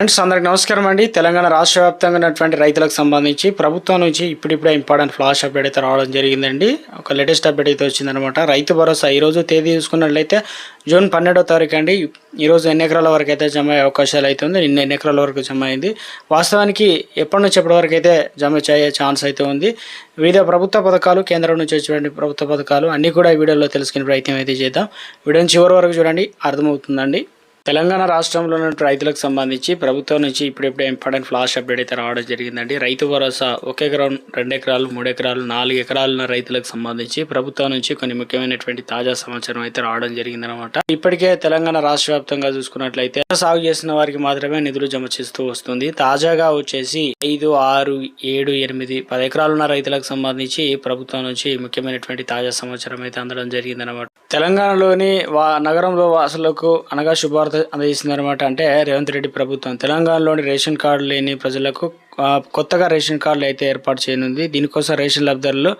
Friends అందరికి నమస్కారం అండి. తెలంగాణ రాష్ట్ర వ్యాప్తంగా ఉన్నటువంటి రైతులకు సంబంధించి ప్రభుత్వం నుంచి ఇప్పుడిప్పుడే ఇంపార్టెంట్ ఫ్లాష్ అప్డేట్ అయితే రావడం జరిగిందండి. ఒక లేటెస్ట్ అప్డేట్ అయితే వచ్చిందనమాట రైతు భరోసా ఈరోజు తేదీ చూసుకున్నట్లయితే జూన్ పన్నెండో తారీఖు అండి. ఈరోజు ఎన్ని ఎకరాల వరకు అయితే జమ అయ్యే అవకాశాలు అయితే ఉంది? నిన్న ఎన్ని ఎకరాల వరకు జమ అయింది? వాస్తవానికి ఎప్పటి నుంచి ఎప్పటి వరకు అయితే జమ చేయే ఛాన్స్ అయితే ఉంది? వివిధ ప్రభుత్వ పథకాలు కేంద్రం నుంచి వచ్చేటువంటి ప్రభుత్వ పథకాలు అన్నీ కూడా ఈ వీడియోలో తెలుసుకునే ప్రయత్నం అయితే చేద్దాం. వీడియోని చివరి వరకు చూడండి. అర్థమవుతుందండి. తెలంగాణ రాష్ట్రంలో ఉన్న రైతులకు సంబంధించి ప్రభుత్వం నుంచి ఇప్పుడిప్పుడే ఇంపార్టెంట్ ఫ్లాష్ అప్డేట్ అయితే రావడం జరిగిందండి. రైతు భరోసా ఒక ఎకరం రెండు ఎకరాలు మూడు ఎకరాలు నాలుగు ఎకరాలు ఉన్న రైతులకు సంబంధించి ప్రభుత్వం నుంచి కొన్ని ముఖ్యమైనటువంటి తాజా సమాచారం అయితే రావడం జరిగిందనమాట ఇప్పటికే తెలంగాణ రాష్ట్ర వ్యాప్తంగా చూసుకున్నట్లయితే సాగు చేసిన వారికి మాత్రమే నిధులు జమ చేస్తూ వస్తుంది. తాజాగా వచ్చేసి ఐదు ఆరు ఏడు ఎనిమిది పది ఎకరాలున్న రైతులకు సంబంధించి ప్రభుత్వం నుంచి ముఖ్యమైనటువంటి తాజా సమాచారం అయితే అందడం జరిగిందనమాట తెలంగాణలోని వా నగరంలో వాసులకు అనగా శుభార్త అందజేసిందనమాట అంటే రేవంత్ రెడ్డి ప్రభుత్వం. తెలంగాణలోని రేషన్ కార్డు లేని ప్రజలకు కొత్తగా రేషన్ కార్డులు అయితే ఏర్పాటు చేయనుంది. దీనికోసం రేషన్ లబ్ధిదారులు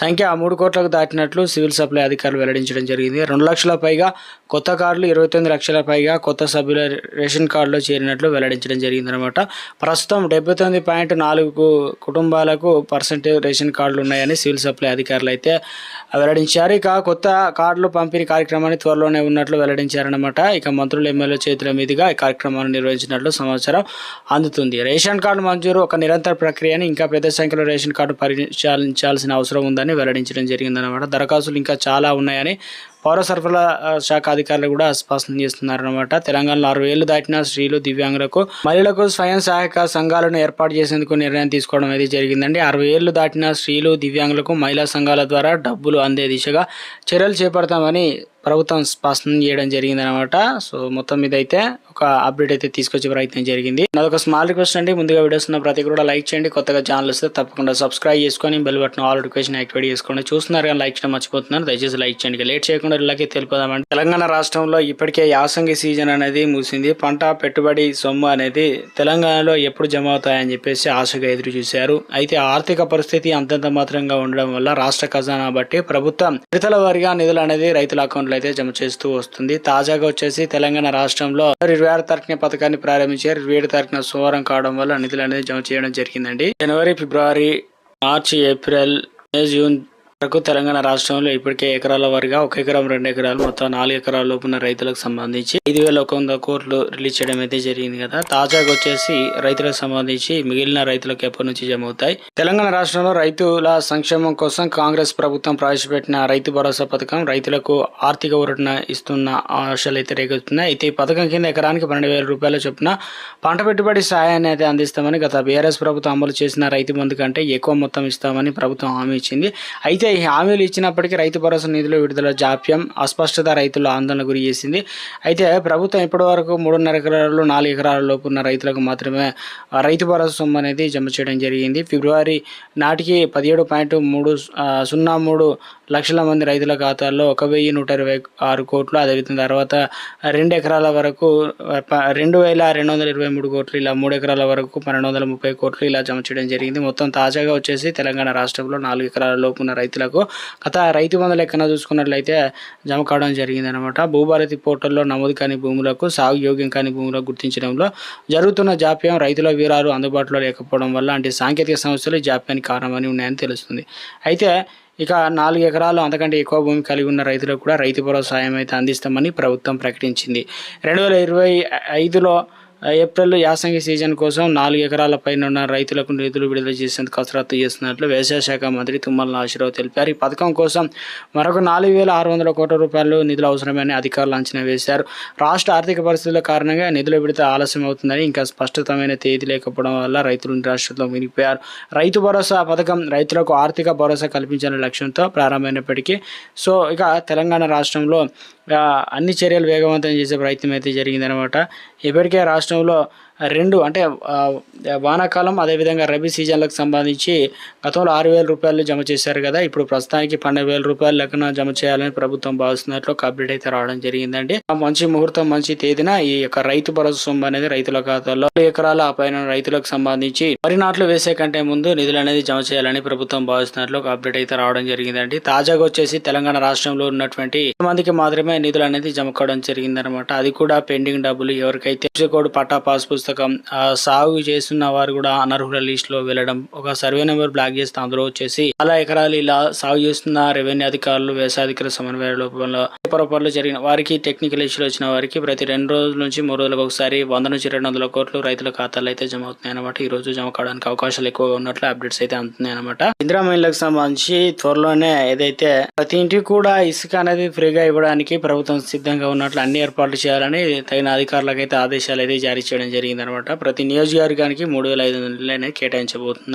సంఖ్య మూడు కోట్లకు దాటినట్లు సివిల్ సప్లై అధికారులు వెల్లడించడం జరిగింది. రెండు లక్షల పైగా కొత్త కార్డులు ఇరవై తొమ్మిది లక్షల పైగా కొత్త సభ్యుల రేషన్ కార్డులో చేరినట్లు వెల్లడించడం జరిగిందనమాట ప్రస్తుతం డెబ్బై తొమ్మిది పాయింట్ నాలుగు కుటుంబాలకు పర్సెంటేజ్ రేషన్ కార్డులు ఉన్నాయని సివిల్ సప్లై అధికారులు అయితే వెల్లడించారు. ఇక కొత్త కార్డులు పంపిణీ కార్యక్రమాన్ని త్వరలోనే ఉన్నట్లు వెల్లడించారనమాట ఇక మంత్రులు ఎమ్మెల్యే చేతుల మీదుగా ఈ కార్యక్రమాన్ని నిర్వహించినట్లు సమాచారం అందుతుంది. రేషన్ కార్డు మంజూరు ఒక నిరంతర ప్రక్రియని ఇంకా పెద్ద సంఖ్యలో రేషన్ కార్డు పరిశీలించాల్సిన అవసరం ఉందని వెల్లడించడం జరిగిందనమాట దరఖాస్తులు ఇంకా చాలా ఉన్నాయని పౌర సరఫరాల శాఖ అధికారులు కూడా స్పష్టం చేస్తున్నారన్నమాట. తెలంగాణలో అరవై ఏళ్ళు దాటిన స్త్రీలు దివ్యాంగులకు మహిళలకు స్వయం సహాయక సంఘాలను ఏర్పాటు చేసేందుకు నిర్ణయం తీసుకోవడం అయితే జరిగిందండి. అరవై ఏళ్ళు దాటిన స్త్రీలు దివ్యాంగులకు మహిళా సంఘాల ద్వారా డబ్బులు అందే దిశగా చర్యలు చేపడతామని ప్రభుత్వం స్పష్టం చేయడం జరిగింది అనమాట సో మొత్తం మీద అయితే ఒక అప్డేట్ అయితే తీసుకొచ్చే ప్రయత్నం జరిగింది. నాదొక స్మాల్ రిక్వెస్ట్ అండి. ముందుగా వీడియోస్ ఉన్న ప్రతి కూడా లైక్ చేయండి. కొత్తగా ఛానల్ వస్తే తప్పకుండా సబ్స్క్రైబ్ చేసుకొని bell button all notification activate చేసుకోండి. చూస్తున్నారు కానీ లైక్ చేయడం మర్చిపోతున్నారు దయచేసి లైక్ చేయండి. లేట్ చేయకుండా ఇలాగే తెలిపోదామండి. తెలంగాణ రాష్ట్రంలో ఇప్పటికే యాసంగి సీజన్ అనేది ముగిసింది. పంట పెట్టుబడి సొమ్ము అనేది తెలంగాణలో ఎప్పుడు జమ అవుతాయని చెప్పేసి ఆశగా ఎదురు చూశారు. అయితే ఆర్థిక పరిస్థితి అంతంత మాత్రంగా ఉండడం వల్ల రాష్ట్ర ఖజానా బట్టి ప్రభుత్వం విడతల వారిగా నిధులు అనేది రైతుల అకౌంట్లో అయితే జమ చేస్తూ వస్తుంది. తాజాగా వచ్చేసి తెలంగాణ రాష్ట్రంలో ఇరవై ఆరు తారీఖున పథకాన్ని ప్రారంభించారు. ఇరవై ఏడు తారీఖున సోమవారం కావడం వల్ల నిధులు అనేది జమ చేయడం జరిగిందండి. జనవరి ఫిబ్రవరి మార్చి ఏప్రిల్ మే జూన్ వరకు తెలంగాణ రాష్ట్రంలో ఇప్పటికే ఎకరాల వారిగా ఒక ఎకరం రెండు ఎకరాలు మొత్తం నాలుగు ఎకరాల లోపున రైతులకు సంబంధించి ఐదు వేల ఒక వంద కోట్లు రిలీజ్ చేయడం అయితే జరిగింది కదా. తాజాగా వచ్చేసి రైతులకు సంబంధించి మిగిలిన రైతులకు ఎప్పటి నుంచి జమ అవుతాయి? తెలంగాణ రాష్ట్రంలో రైతుల సంక్షేమం కోసం కాంగ్రెస్ ప్రభుత్వం ప్రవేశపెట్టిన రైతు భరోసా పథకం రైతులకు ఆర్థిక ఊరటన ఇస్తున్న ఆశలు అయితే రేగుతున్నాయి అయితే ఈ పథకం కింద ఎకరానికి పన్నెండు వేల రూపాయల చొప్పున పంట పెట్టుబడి సహాయాన్ని అయితే అందిస్తామని గత బీఆర్ఎస్ ప్రభుత్వం అమలు చేసిన రైతు బంధు కంటే ఎక్కువ మొత్తం ఇస్తామని ప్రభుత్వం హామీ ఇచ్చింది. అయితే ఈ హామీలు ఇచ్చినప్పటికీ రైతు భరోసా నిధుల విడుదల జాప్యం అస్పష్టత రైతుల ఆందోళన గురి చేసింది. అయితే ప్రభుత్వం ఇప్పటి వరకు మూడున్నర ఎకరాలు నాలుగు ఎకరాల లోపు ఉన్న రైతులకు మాత్రమే రైతు భరోసా సొమ్ము అనేది జమ చేయడం జరిగింది. ఫిబ్రవరి నాటికి పదిహేడు పాయింట్ మూడు సున్నా మూడు లక్షల మంది రైతుల ఖాతాల్లో ఒక వెయ్యి నూట ఇరవై ఆరు కోట్లు అదేవిధంగా తర్వాత రెండు ఎకరాల వరకు రెండు వేల రెండు వందల ఇరవై మూడు కోట్లు ఇలా మూడు ఎకరాల వరకు పన్నెండు వందల ముప్పై కోట్లు ఇలా జమ చేయడం జరిగింది. మొత్తం తాజాగా వచ్చేసి తెలంగాణ రాష్ట్రంలో నాలుగు ఎకరాల లోపు ఉన్న రైతులకు గత రైతు బంధు లెక్కన చూసుకున్నట్లయితే జమ కావడం జరిగింది అనమాట భూభారతి పోర్టల్లో నమోదు కాని భూములకు సాగు యోగ్యం కాని భూములకు గుర్తించడంలో జరుగుతున్న జాప్యం రైతుల వివరాలు అందుబాటులో లేకపోవడం వల్ల అంటే సాంకేతిక సమస్యలు జాప్యానికి కారణమని ఉన్నాయని తెలుస్తుంది. అయితే ఇక నాలుగు ఎకరాలు అంతకంటే ఎక్కువ భూమి కలిగి ఉన్న రైతులకు కూడా రైతు భరోసా సాయం అయితే అందిస్తామని ప్రభుత్వం ప్రకటించింది. రెండు వేల ఇరవై ఐదులో ఏప్రిల్ యాసంగి సీజన్ కోసం నాలుగు ఎకరాల పైన ఉన్న రైతులకు నిధులు విడుదల చేసేందుకు కసరత్తు చేస్తున్నట్లు వ్యవసాయ శాఖ మంత్రి తుమ్మల నాగేశ్వరరావు తెలిపారు. ఈ పథకం కోసం మరొక నాలుగు వేల ఆరు వందల కోట్ల రూపాయలు నిధులు అవసరమని అధికారులు అంచనా వేశారు. రాష్ట్ర ఆర్థిక పరిస్థితుల కారణంగా నిధుల విడుదల ఆలస్యం అవుతుందని ఇంకా స్పష్టతమైన తేదీ లేకపోవడం వల్ల రైతులు నిరాశతో మునిగిపోయారు. రైతు భరోసా పథకం రైతులకు ఆర్థిక భరోసా కల్పించిన లక్ష్యంతో ప్రారంభమైనప్పటికీ సో ఇక తెలంగాణ రాష్ట్రంలో అన్ని చర్యలు వేగవంతం చేసే ప్రయత్నం అయితే జరిగిందనమాట ఇప్పటికే రాష్ట్రంలో రెండు అంటే వానాకాలం అదేవిధంగా రబీ సీజన్లకు సంబంధించి గతంలో ఆరు వేల రూపాయలు జమ చేశారు కదా ఇప్పుడు ప్రస్తుతానికి పన్నెండు వేల రూపాయల లెక్కన జమ చేయాలని ప్రభుత్వం భావిస్తున్నట్లు ఒక అప్డేట్ అయితే రావడం జరిగిందండి. ఆ మంచి ముహూర్తం మంచి తేదీన ఈ యొక్క రైతు భరోసా సొమ్ము అనేది రైతుల ఖాతాలో ఎకరాల ఆ పైన రైతులకు సంబంధించి వరి నాట్లు వేసే కంటే ముందు నిధులు అనేది జమ చేయాలని ప్రభుత్వం భావిస్తున్నట్లు ఒక అప్డేట్ అయితే రావడం జరిగిందండి. తాజాగా వచ్చేసి తెలంగాణ రాష్ట్రంలో ఉన్నటువంటి మందికి మాత్రమే మాత్రమే నిధులు అనేది జమ కావడం జరిగిందనమాట. అది కూడా పెండింగ్ డబ్బులు ఎవరికైతే కోడ్ పట్టా పాస్ పుస్తకం. సాగు చేస్తున్న వారు కూడా అనర్హుల లిస్ట్లో వెళ్ళడం. ఒక సర్వే నెంబర్ బ్లాక్ చేస్తే అందులో వచ్చేసి చాలా ఎకరాలు ఇలా సాగు చేస్తున్న రెవెన్యూ అధికారులు వ్యవసాయాధికారుల సమన్వయ లోపంలో పొరపాట్లు జరిగిన వారికి టెక్నికల్ ఇష్యూలు వచ్చిన వారికి ప్రతి రెండు రోజుల నుంచి మూడు రోజులకు ఒకసారి వంద నుంచి రెండు వందల కోట్లు రైతుల ఖాతాలో అయితే జమ అవుతున్నాయి అనమాట ఈ రోజు జమ కావడానికి అవకాశాలు ఎక్కువగా ఉన్నట్లు అప్డేట్స్ అయితే అందుతున్నాయి అనమాట ఇందిరా మహిళలకు సంబంధించి త్వరలోనే ఏదైతే ప్రతి ఇంటికి కూడా ఇసుక అనేది ఫ్రీగా ఇవ్వడానికి ప్రభుత్వం సిద్ధంగా ఉన్నట్లు అన్ని ఏర్పాట్లు చేయాలని తగిన అధికారులకు అయితే ఆదేశాలు అయితే జారీ చేయడం జరిగింది. జరిగిందనమాట. ప్రతి నియోజకవర్గానికి మూడు వేల ఐదు వందల అనేది కేటాయించబోతున్నారు.